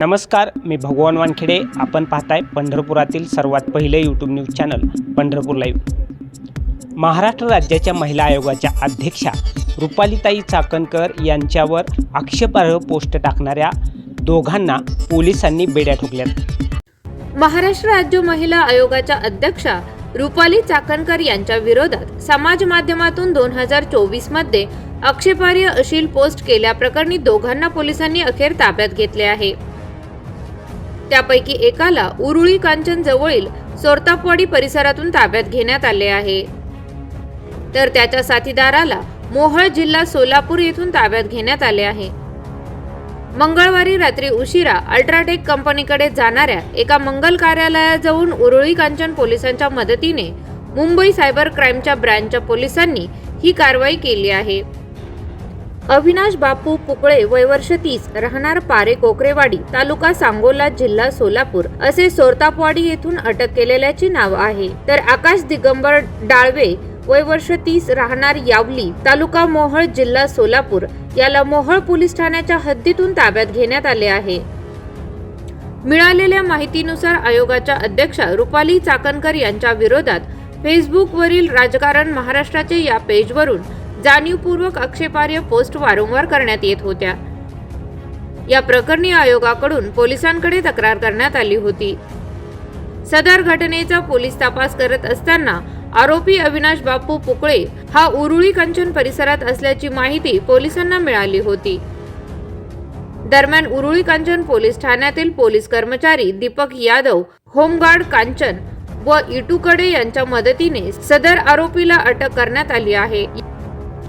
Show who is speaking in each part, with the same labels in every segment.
Speaker 1: नमस्कार मी भगवान वानखेडे. आपण पाहताय पंढरपुरातील सर्वात पहिले YouTube news channel Pandharpur live Maharashtra राज्याच्या महिला आयोगाच्या अध्यक्षा रुपालीताई चाकणकर यांच्यावर आक्षेपार्ह पोस्ट टाकणाऱ्या दोघांना पोलिसांनी बेड्या ठोकल्यात.
Speaker 2: महाराष्ट्र राज्य महिला आयोगाच्या अध्यक्षा रुपाली चाकणकर यांच्या विरोधात समाज माध्यमातून दोन हजार चोवीसमध्ये आक्षेपार्ह अशील पोस्ट केल्याप्रकरणी दोघांना पोलिसांनी अखेर ताब्यात घेतले आहे. त्यापैकी एकाला उरुळी कांचन जवळील सोरतापवाडी परिसरातून ताब्यात घेण्यात आले आहे. तर त्याच्या साथीदाराला मोहळ जिल्हा सोलापूर येथून ताब्यात घेण्यात आले आहे. मंगळवारी रात्री उशिरा अल्ट्राटेक कंपनीकडे जाणाऱ्या एका मंगल कार्यालयाजवळून उरुळी कांचन पोलिसांच्या मदतीने मुंबई सायबर क्राईमच्या ब्रँचच्या पोलिसांनी ही कारवाई केली आहे. अविनाश बापू पुकळे वय वर्ष तीस राहणार पारे कोकरेवाडी तालुका सांगोला जिल्हा सोलापूर. असे सोरतापवाडी येथून अटक केलेल्याचे नाव आहे. तर आकाश दिगंबर डाळवे वय वर्ष तीस राहणार यावली तालुका मोहळ जिल्हा सोलापूर. याला मोहळ पोलीस ठाण्याच्या हद्दीतून ताब्यात घेण्यात आले आहे. मिळालेल्या माहितीनुसार आयोगाच्या अध्यक्षा रुपाली चाकणकर यांच्या विरोधात फेसबुकवरील राजकारण महाराष्ट्राचे या पेजवरून जाणीवपूर्वक आक्षेपार्ह पोस्ट वारंवार करण्यात येत होत्या. या प्रकरणी आयोगाकडून पोलिसांकडे तक्रार करण्यात आली होती. सदर घटनेचा पोलीस तपास करत असताना आरोपी अविनाश बापू पुकळे हा उरुळी कंचन परिसरात असल्याची माहिती पोलिसांना मिळाली होती. दरम्यान उरुळी कांचन पोलीस ठाण्यातील पोलीस कर्मचारी दीपक यादव होमगार्ड कांचन व इटू कडे यांच्या मदतीने सदर आरोपीला अटक करण्यात आली आहे.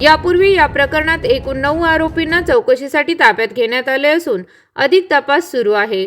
Speaker 2: यापूर्वी या प्रकरणात एकूण नऊ आरोपींना चौकशीसाठी ताब्यात घेण्यात आले असून अधिक तपास सुरू आहे.